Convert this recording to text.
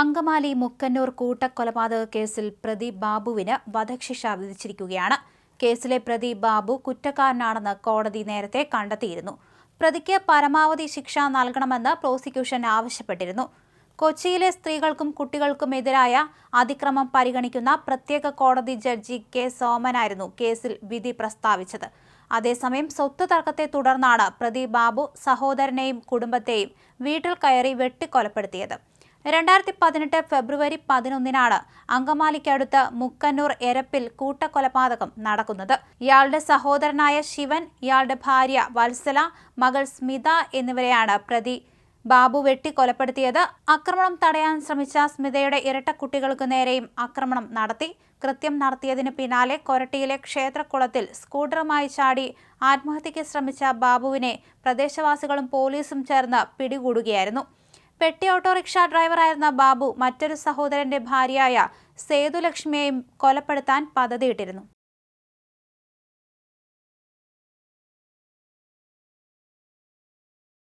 അങ്കമാലി മുക്കന്നൂർ കൂട്ടക്കൊലപാതക കേസിൽ പ്രതി ബാബുവിന് വധശിക്ഷ വിധിച്ചിരിക്കുകയാണ്. കേസിലെ പ്രതി ബാബു കുറ്റക്കാരനാണെന്ന് കോടതി നേരത്തെ കണ്ടെത്തിയിരുന്നു. പ്രതിക്ക് പരമാവധി ശിക്ഷ നൽകണമെന്ന് പ്രോസിക്യൂഷൻ ആവശ്യപ്പെട്ടിരുന്നു. കൊച്ചിയിലെ സ്ത്രീകൾക്കും കുട്ടികൾക്കും എതിരായ അതിക്രമം പരിഗണിക്കുന്ന പ്രത്യേക കോടതി ജഡ്ജി കെ സോമനായിരുന്നു കേസിൽ വിധി പ്രസ്താവിച്ചത്. അതേസമയം സ്വത്ത് തർക്കത്തെ തുടർന്നാണ് പ്രതി ബാബു സഹോദരനെയും കുടുംബത്തെയും വീട്ടിൽ കയറി വെട്ടിക്കൊലപ്പെടുത്തിയത്. രണ്ടായിരത്തി പതിനെട്ട് ഫെബ്രുവരി പതിനൊന്നിനാണ് അങ്കമാലിക്കടുത്ത് മുക്കന്നൂർ എരപ്പിൽ കൂട്ടക്കൊലപാതകം നടക്കുന്നത്. ഇയാളുടെ സഹോദരനായ ശിവൻ ഇയാളുടെ ഭാര്യ വത്സല മകൾ സ്മിത എന്നിവരെയാണ് പ്രതി ബാബു വെട്ടി വെട്ടിക്കൊലപ്പെടുത്തിയത്. ആക്രമണം തടയാൻ ശ്രമിച്ച സ്മിതയുടെ ഇരട്ട ഇരട്ടക്കുട്ടികൾക്ക് നേരെയും ആക്രമണം നടത്തി. കൃത്യം നടത്തിയതിന് പിന്നാലെ കൊരട്ടിയിലെ ക്ഷേത്രക്കുളത്തിൽ സ്കൂട്ടറുമായി ചാടി ആത്മഹത്യയ്ക്ക് ശ്രമിച്ച ബാബുവിനെ പ്രദേശവാസികളും പോലീസും ചേർന്ന് പിടികൂടുകയായിരുന്നു. പെട്ടി ഓട്ടോറിക്ഷ ഡ്രൈവറായിരുന്ന ബാബു മറ്റൊരു സഹോദരന്റെ ഭാര്യയായ സേതുലക്ഷ്മിയെയും കൊലപ്പെടുത്താൻ പദ്ധതിയിട്ടിരുന്നു.